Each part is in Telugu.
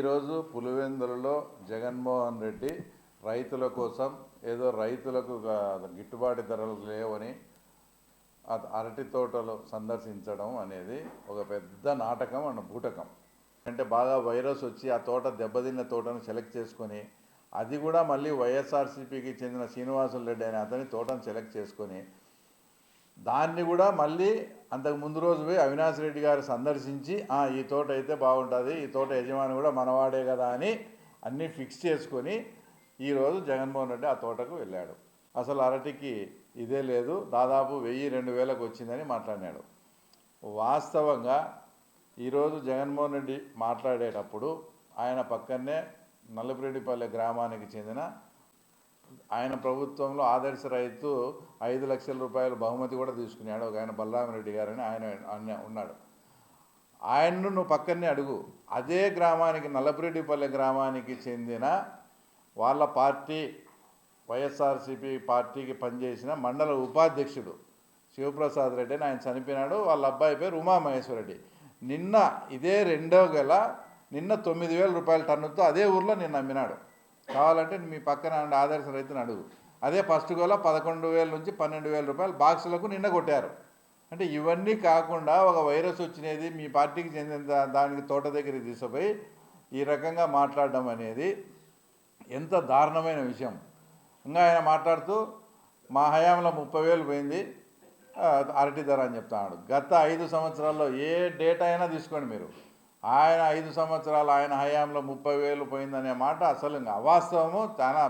ఈరోజు పులివెందులలో జగన్మోహన్ రెడ్డి రైతుల కోసం ఏదో రైతులకు గిట్టుబాటు ధరలు లేవని అరటి తోటలు సందర్శించడం అనేది ఒక పెద్ద నాటకం అండ్ బూటకం. అంటే బాగా వైరస్ వచ్చి ఆ తోట దెబ్బతిన్న తోటను సెలెక్ట్ చేసుకొని అది కూడా మళ్ళీ వైఎస్ఆర్సీపీకి చెందిన శ్రీనివాసులు రెడ్డి అనే అతని తోటను సెలెక్ట్ చేసుకొని దాన్ని కూడా మళ్ళీ అంతకు ముందు రోజు పోయి అవినాష్ రెడ్డి గారు సందర్శించి "ఆ, ఈ తోట అయితే బాగుంటుంది ఈ తోట యజమాని కూడా మనవాడే కదా అని అన్నీ ఫిక్స్ చేసుకొని ఈరోజు జగన్మోహన్ రెడ్డి ఆ తోటకు వెళ్ళాడు. అసలు అరటికి ఇదే లేదు దాదాపు వెయ్యి రెండు వేలకు వచ్చిందని మాట్లాడాడు వాస్తవంగా ఈరోజు జగన్మోహన్ రెడ్డి మాట్లాడేటప్పుడు ఆయన పక్కనే నల్లపురెడ్డిపల్లె గ్రామానికి చెందిన ఆయన ప్రభుత్వంలో ఆదర్శ రైతు ఐదు లక్షల రూపాయల బహుమతి కూడా తీసుకున్నాడు. ఒక ఆయన బల్లామరెడ్డి గారని ఆయన ఆయన ఉన్నాడు. ఆయన్ను నువ్వు పక్కనే అడుగు. అదే గ్రామానికి నల్లపురెడ్డిపల్లె గ్రామానికి చెందిన వాళ్ళ పార్టీ వైఎస్ఆర్సీపీ పార్టీకి పనిచేసిన మండల ఉపాధ్యక్షుడు శివప్రసాద్ రెడ్డి అని ఆయన చనిపోయినాడు. వాళ్ళ అబ్బాయి పేరు ఉమామహేశ్వరరెడ్డి నిన్న ఇదే రెండో గల నిన్న తొమ్మిది వేల రూపాయల టన్నుతో అదే ఊర్లో నిన్న అమ్మినాడు. కావాలంటే మీ పక్కన ఆదర్శ రైతుని అడుగు. అదే ఫస్ట్ గోల పదకొండు వేల నుంచి పన్నెండు వేల రూపాయలు బాక్సులకు నిన్న కొట్టారు. అంటే ఇవన్నీ కాకుండా ఒక వైరస్ వచ్చినది మీ పార్టీకి చెందిన దానికి తోట దగ్గరికి తీసుకుపోయి ఈ రకంగా మాట్లాడడం అనేది ఎంత దారుణమైన విషయం. ఇంకా ఆయన మాట్లాడుతూ మా హయాంలో ముప్పై వేలు పోయింది అరటి ధర అని చెప్తాడు. గత ఐదు సంవత్సరాల్లో ఏ డేటా అయినా తీసుకోండి మీరు. ఆయన ఐదు సంవత్సరాలు ఆయన హయాంలో ముప్పై వేలు పోయిందనే మాట అసలు అవాస్తవము. చాలా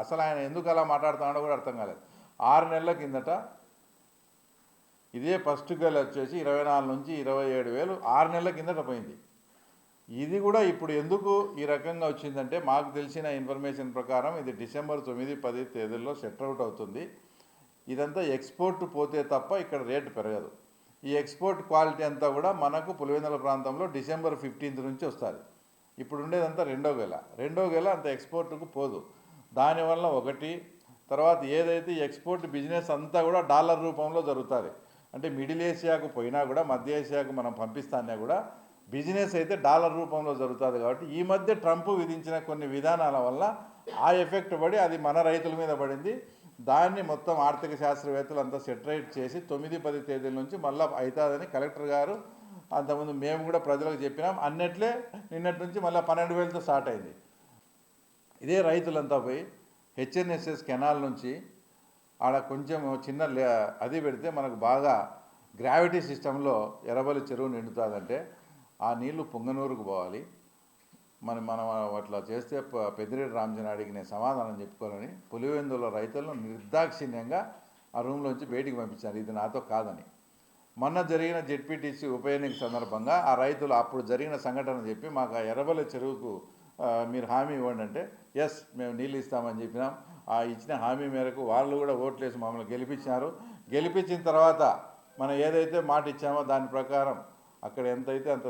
అసలు ఆయన ఎందుకు అలా మాట్లాడుతున్నాడో కూడా అర్థం కాలేదు. ఆరు నెలల కిందట ఇదే ఫస్ట్ గల్ వచ్చేసి ఇరవై నాలుగు నుంచి ఇరవై ఏడు వేలు ఆరు నెలల కిందట పోయింది. ఇది కూడా ఇప్పుడు ఎందుకు ఈ రకంగా వచ్చిందంటే మాకు తెలిసిన ఇన్ఫర్మేషన్ ప్రకారం ఇది డిసెంబర్ తొమ్మిది పది తేదీల్లో సెట్ అవుట్ అవుతుంది. ఇదంతా ఎక్స్పోర్ట్ పోతే తప్ప ఇక్కడ రేటు పెరగదు. ఈ ఎక్స్పోర్ట్ క్వాలిటీ అంతా కూడా మనకు పులివెందుల ప్రాంతంలో డిసెంబర్ ఫిఫ్టీన్త్ నుంచి వస్తుంది. ఇప్పుడు ఉండేదంతా రెండో గెల. రెండో గెల అంత ఎక్స్పోర్ట్కు పోదు. దానివల్ల ఒకటి తర్వాత ఏదైతే ఎక్స్పోర్ట్ బిజినెస్ అంతా కూడా డాలర్ రూపంలో జరుగుతుంది. అంటే మిడిల్ ఏషియాకు పోయినా కూడా మధ్య ఏషియాకు మనం పంపిస్తానే కూడా బిజినెస్ అయితే డాలర్ రూపంలో జరుగుతుంది కాబట్టి ఈ మధ్య ట్రంప్ విధించిన కొన్ని విధానాల వల్ల ఆ ఎఫెక్ట్ పడి అది మన రైతుల మీద పడింది. దాన్ని మొత్తం ఆర్థిక శాస్త్రవేత్తలు అంతా సెటరేట్ చేసి తొమ్మిది పది తేదీల నుంచి మళ్ళీ అవుతుందని కలెక్టర్ గారు అంతకుముందు మేము కూడా ప్రజలకు చెప్పినాం. అన్నట్లే నిన్నటి నుంచి మళ్ళీ పన్నెండు వేలతో స్టార్ట్ అయింది. ఇదే రైతులంతా పోయి హెచ్ఎన్ఎస్ఎస్ కెనాల్ నుంచి ఆడ కొంచెం చిన్న లే- అది పెడితే మనకు బాగా గ్రావిటీ సిస్టంలో ఎరబలి చెరువు నిండుతుందంటే ఆ నీళ్ళు పొంగనూరుకు పోవాలి. మరి మనం అట్లా చేస్తే పెద్దిరెడ్డి రామచంద్రాడికి నేను సమాధానం చెప్పుకోవాలని పులివెందుల రైతులను నిర్దాక్షిణ్యంగా ఆ రూమ్లోంచి బయటికి పంపించారు. ఇది నాతో కాదని. మొన్న జరిగిన జెడ్పీటీసీ ఉప ఎన్నిక సందర్భంగా ఆ రైతులు అప్పుడు జరిగిన సంఘటన చెప్పి మాకు ఆ ఎర్రబలి చెరువుకు మీరు హామీ ఇవ్వండి అంటే ఎస్ మేము నీళ్ళు ఇస్తామని చెప్పినాం. ఆ ఇచ్చిన హామీ మేరకు వాళ్ళు కూడా ఓట్లేసి మమ్మల్ని గెలిపించినారు గెలిపించిన తర్వాత మనం ఏదైతే మాట ఇచ్చామో దాని ప్రకారం అక్కడ ఎంతైతే అంత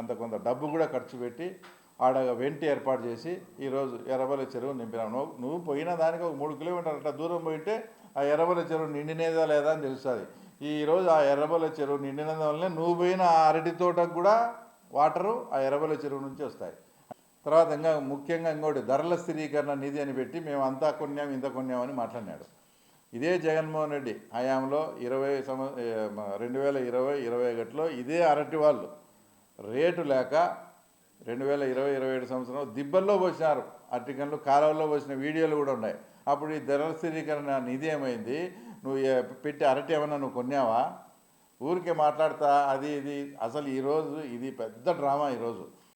అంత కొంత డబ్బు కూడా ఖర్చు పెట్టి ఆడ వెంటి ఏర్పాటు చేసి ఈరోజు ఎర్రబలి చెరువు నింపినాం. నువ్వు నువ్వు పోయిన దానికి ఒక మూడు కిలోమీటర్లు అట్లా దూరం పోయింటే ఆ ఎర్రబలి చెరువు నిండినేదా లేదా అని తెలుస్తుంది. ఈరోజు ఆ ఎర్రబలి చెరువు నిండినందు వల్లనే నువ్వు పోయిన ఆ అరటి తోటకు కూడా వాటరు ఆ ఎర్రబలి చెరువు నుంచి వస్తాయి. తర్వాత ఇంకా ముఖ్యంగా ఇంకోటి ధరల స్థిరీకరణ నిధి అని పెట్టి మేము అంతా కొన్నాం ఇంత కొన్నాం అని మాట్లాడినాడు. ఇదే జగన్మోహన్ రెడ్డి హయాంలో ఇరవై సంవ రెండు వేల ఇరవై ఇరవై ఒకటిలో ఇదే అరటి వాళ్ళు. రేటు లేక రెండు వేల ఇరవై ఇరవై ఏడు సంవత్సరం దిబ్బల్లో పోసినారు. అరటికన్లు కాలువల్లో పోసిన వీడియోలు కూడా ఉన్నాయి. అప్పుడు ఈ ధరల స్థిరీకరణ నిధి ఏమైంది? నువ్వు పెట్టి అరటి ఏమన్నా నువ్వు కొన్నావా? ఊరికే మాట్లాడతా అది ఇది. అసలు ఈరోజు ఇది పెద్ద డ్రామా ఈరోజు